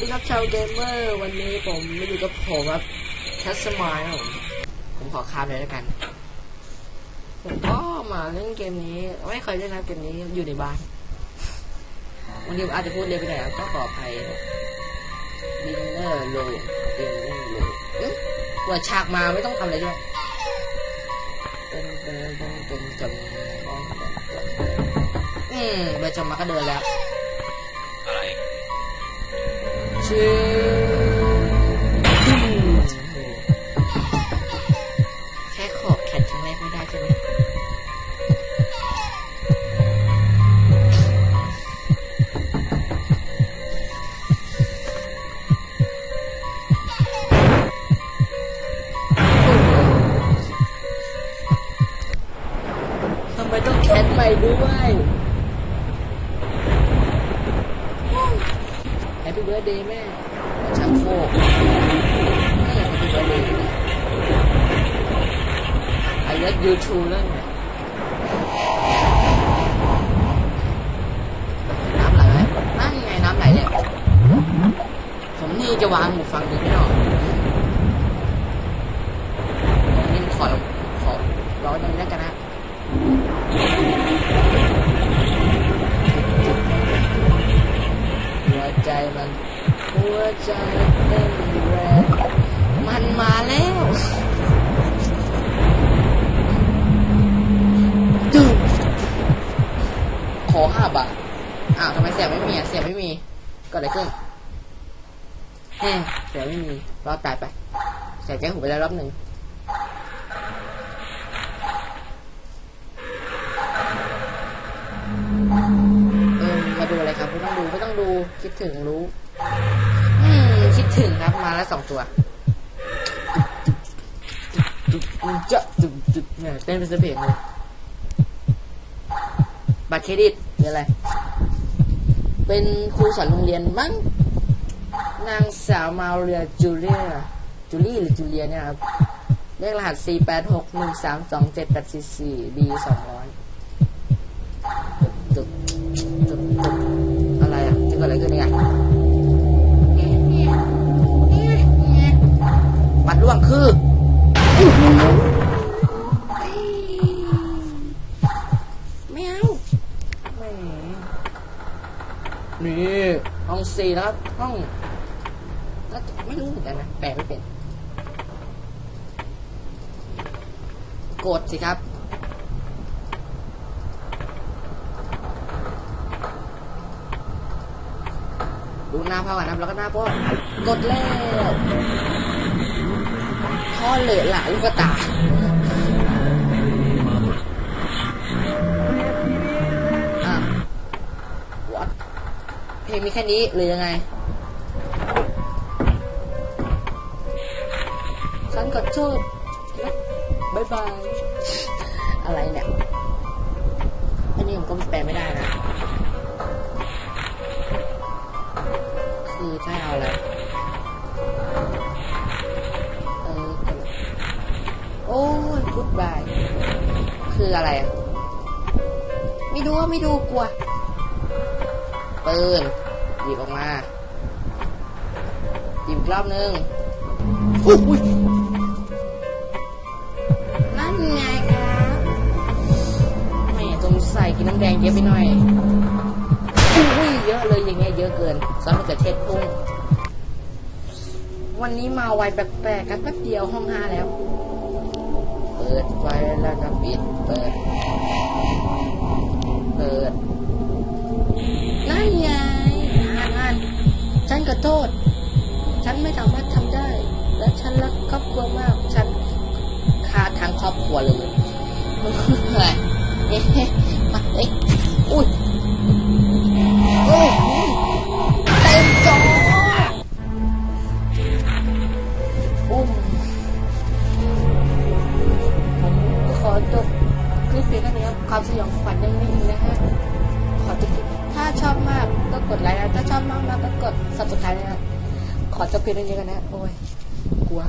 ดีครับชาวเกมเมอร์วันนี้ผมมาอยู่กับผมครับแคสมายผมผมขอคามเลยแล้วกัน ผมก็มาเล่นเกมนี้ ไม่เคยเล่นนะเกมนี้อยู่ในบ้านวันนี้อาจจะพูดเร็วไปหน่อยก็ขออภัยดินเนอร์โลดินเนอร์โลเปิดฉากมาไม่ต้องทำอะไรด้วยเป็นเป็นเป็นจำอืมเบอร์จำมาก็เดินแล้ว แค่ขอบแขนครั้งแรกไม่ได้ใช่ไหมทำไมต้องแขนใหม่ด้วย แฮปปี้ เบิร์ดเดย์แม่ชักโครกนี่แฮปปี้เบิร์ดเดย์นะ I love you too นั่นน้ำไหลไหมนั่นไงน้ำไหลเลยผมนี่จะวางหูฟังดูไม่ออกนี่ขอขอรอตรงนี้แล้วกันนะ ไม่มีอะเสียงไม่มีเก็อะไรขึ้นแฮ่เสียงไม่มีรอดตายไปเสียใจหูไปแล้วรอบหนึ่งเออมาดูอะไรครับไม่ต้องดูไม่ต้องดูคิดถึงรู้ อืมคิดถึงครับมาแล้วสองตัวจะจุดจุดเนี่ยเต้นเป็นเสเปียงเลยบัตรเครดิตหรืออะไร เป็นครูสอนโรงเรียนมั้งนางสาวมาเรียจูเลียจูลี่หรือจูเลียเนี่ยครับเลขรหัส 4 8 6 1 3 2 7 8 4 4 B 200ตึกตึกตึกอะไรอะจะเกิดอะไรขึ้นเนี่ยบัตรล่วงคือ นี่ห้องสี่นะครับห้องไม่รู้เหมือนกันนะแปลไม่เป็นกดสิครับดูหน้าพ่อก่อนนะครับแล้วก็หน้าพ่อกดแล้วพ่อเหลือหลาลูกกตาอะวัด เพลงมีแค่นี้หรือยังไง ฉันขอโทษบายบาย อะไรเนี่ย อันนี้ผมก็แปลไม่ได้นะ คือถ้าเอาอะไรเออโอ้ยพุดบาย คืออะไรอะ ไม่ดูไม่ดูกลัว ปืนหยิบออกมาหยิบอีกรอบนึงอุ๊ยอุ๊ยนั่นไงครับแม่ตรงใส่กินน้ำแดงเยอะไปหน่อยอุ้ยเยอะเลยอย่างเงี้ยเยอะเกินซอสมะเขือเทศพุ่งวันนี้มาไวแปลกๆกันแป๊บเดียวห้องห้าแล้ว เปิดไฟแล้วก็ปิด เปิด เปิด โทษ ฉันไม่สามารถทำได้ และฉันรักครอบครัวมาก ฉันฆ่าทั้งครอบครัวเลยเฮ้ยเอ๊ะมาเอ้ยอุ้ยโอ้โหเต็มจออุ้มผมก็ขอจบคลิปเพียงเท่านี้ครับความสยองขวัญยังไม่มีนะฮะขอจบคลิป ชอบมากก็กดไลค์นะถ้าชอบมากมากก็กดสุดสุดท้ายนะฮะขอจบเพียงเท่านี้กันนะ โอ้ย กลัว